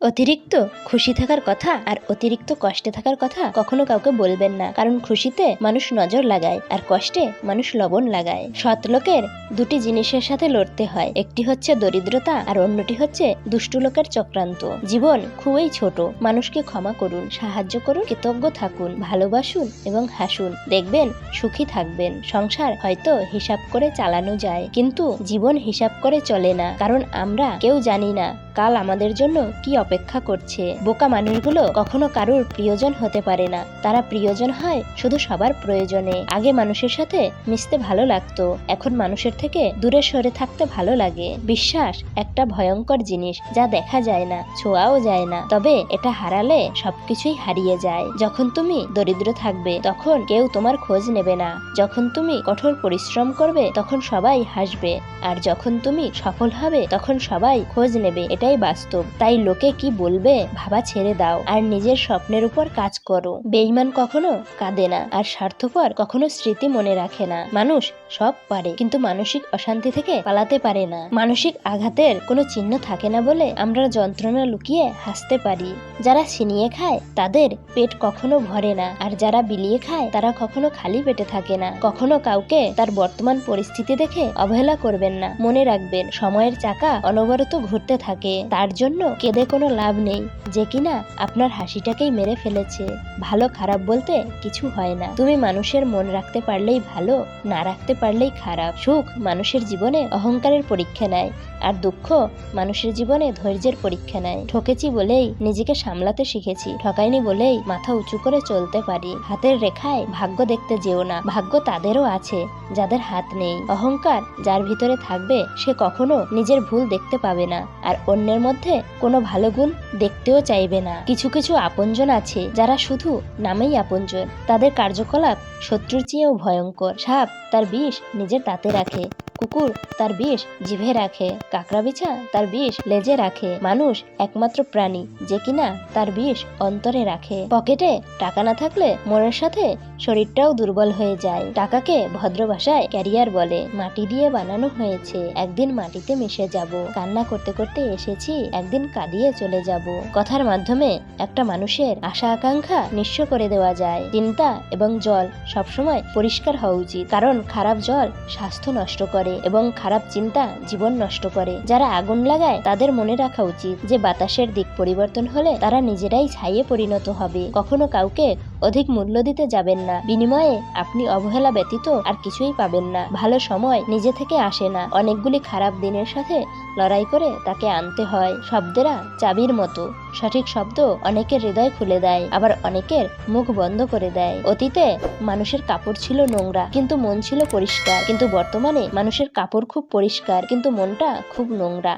অতিরিক্ত খুশি থাকার কথা আর অতিরিক্ত কষ্টে থাকার কথা কখনো কাউকে বলবেন না, কারণ খুশিতে মানুষ নজর লাগায় আর কষ্টে মানুষ লবণ লাগায়। সৎ লোকের দুটি জিনিসের সাথে লড়তে হয়, একটি হচ্ছে দরিদ্রতা আর অন্যটি হচ্ছে দুষ্টু লোকের চক্রান্ত। জীবন খুবই ছোট, মানুষকে ক্ষমা করুন, সাহায্য করুন, কৃতজ্ঞ থাকুন, ভালোবাসুন এবং হাসুন। দেখবেন সুখী থাকবেন, সংসার হয়তো হিসাব করে চালানো যায়, কিন্তু জীবন হিসাব করে চলে না, কারণ আমরা কেউ জানি না কাল আমাদের জন্য কি অপেক্ষা করছে। বোকা মানুষগুলো কখনো কারুর প্রিয়জন হতে পারে না। তারা প্রিয়জন হয় শুধু সবার প্রয়োজনে। আগে মানুষের সাথে মিশতে ভালো লাগতো। এখন মানুষের থেকে দূরে সরে থাকতে ভালো লাগে। বিশ্বাস একটা ভয়ঙ্কর জিনিস যা দেখা যায় না, ছোঁয়াও যায় না। তবে এটা হারালে সবকিছুই হারিয়ে যায়। যখন তুমি দরিদ্র থাকবে, তখন কেউ তোমার খোঁজ নেবে না। যখন তুমি কঠোর পরিশ্রম করবে, তখন সবাই হাসবে। আর যখন তুমি সফল হবে, তখন সবাই খোঁজ নেবে। এটাই বাস্তব। তাই লোকে কি বলবে? ভাবা ছেড়ে দাও। আর নিজের স্বপ্নের উপর কাজ করো। বেইমান কখনো কাঁদে না। আর স্বার্থপর কখনো স্মৃতি মনে রাখে না। মানুষ সব পারে, কিন্তু মানসিক অশান্তি থেকে পালাতে পারে না। মানসিক আঘাতের কোনো চিহ্ন থাকে না বলে আমরা যন্ত্রণা লুকিয়ে হাসতে পারি। যারা ছিনিয়ে খায়, তাদের পেট কখনো ভরে না। আর যারা বিলিয়ে খায়, তারা কখনো খালি পেটে থাকে না। কখনো কাউকে তার বর্তমান পরিস্থিতি দেখে অবহেলা করবেন না। মনে রাখবেন, সময়ের চাকা অনবরত ঘুরতে থাকে। তার জন্য কেঁদে কোনো লাভ নেই। যে কিনা আপনার হাসিটাকেই মেরে ফেলেছে। ভালো খারাপ বলতে কিছু হয় না। তুমি মানুষের মন রাখতে পারলেই ভালো, না রাখতে পারলেই খারাপ। সুখ মানুষের জীবনে অহংকারের পরীক্ষা নেয়, আর দুঃখ মানুষের জীবনে ধৈর্যের পরীক্ষা নেয়। ঠকেছি বলেই নিজেকে সামলাতে শিখেছি, ঠকাইনি বলেই মাথা উঁচু করে চলতে পারি। হাতের রেখায় ভাগ্য দেখতে যেও না। ভাগ্য তাদেরও আছে, যাদের হাত নেই। অহংকার যার ভিতরে থাকবে, সে কখনো নিজের ভুল দেখতে পাবে না। আর অন্যের মধ্যে কোনো ভালো গুণ দেখতেও চাইবে না। কিছু কিছু আপনজন আছে যারা শুধু নামেই আপনজন। তাদের কার্যকলাপ শত্রুর চেয়েও ভয়ঙ্কর। সাপ তার বিষ নিজের দাঁতে রাখে। কুকুর তার বিষ জিভে রাখে। কাকড়া বিছা তার বিষ লেজে রাখে। মানুষ একমাত্র প্রাণী যে কিনা তার বিষ অন্তরে রাখে। পকেটে টাকা না থাকলে মনের সাথে শরীরটাও দুর্বল হয়ে যায়। টাকাকে ভদ্র ভাষায় ক্যারিয়ার বলে মাটি দিয়ে বানানো হয়েছে। একদিন মাটিতে মিশে যাব। কান্না করতে করতে এসেছি, একদিন কাঁদিয়ে চলে যাব। কথার মাধ্যমে একটা মানুষের আশা আকাঙ্ক্ষা নিঃস্ব করে দেওয়া যায়। চিন্তা এবং জল সবসময় পরিষ্কার হওয়া উচিত। কারণ খারাপ জল স্বাস্থ্য নষ্ট করে এবং খারাপ চিন্তা জীবন নষ্ট করে। যারা আগুন লাগায়, তাদের মনে রাখা উচিত যে বাতাসের দিক পরিবর্তন হলে তারা নিজেরাই ছাইয়ে পরিণত হবে। কখনো কাউকে অধিক মূল্য দিতে যাবেন না। বিনিময়ে আপনি অবহেলা ব্যতীত আর কিছুই পাবেন না। ভালো সময় নিজে থেকে আসে না। অনেকগুলি খারাপ দিনের সাথে লড়াই করে তাকে আনতে হয়। শব্দেরা চাবির মতো। সঠিক শব্দ অনেকের হৃদয় খুলে দেয়, আবার অনেকের মুখ বন্ধ করে দেয়। অতীতে মানুষের কাপড় ছিল নোংরা, কিন্তু মন ছিল পরিষ্কার। কিন্তু বর্তমানে মানুষের কাপড় খুব পরিষ্কার, কিন্তু মনটা খুব নোংরা।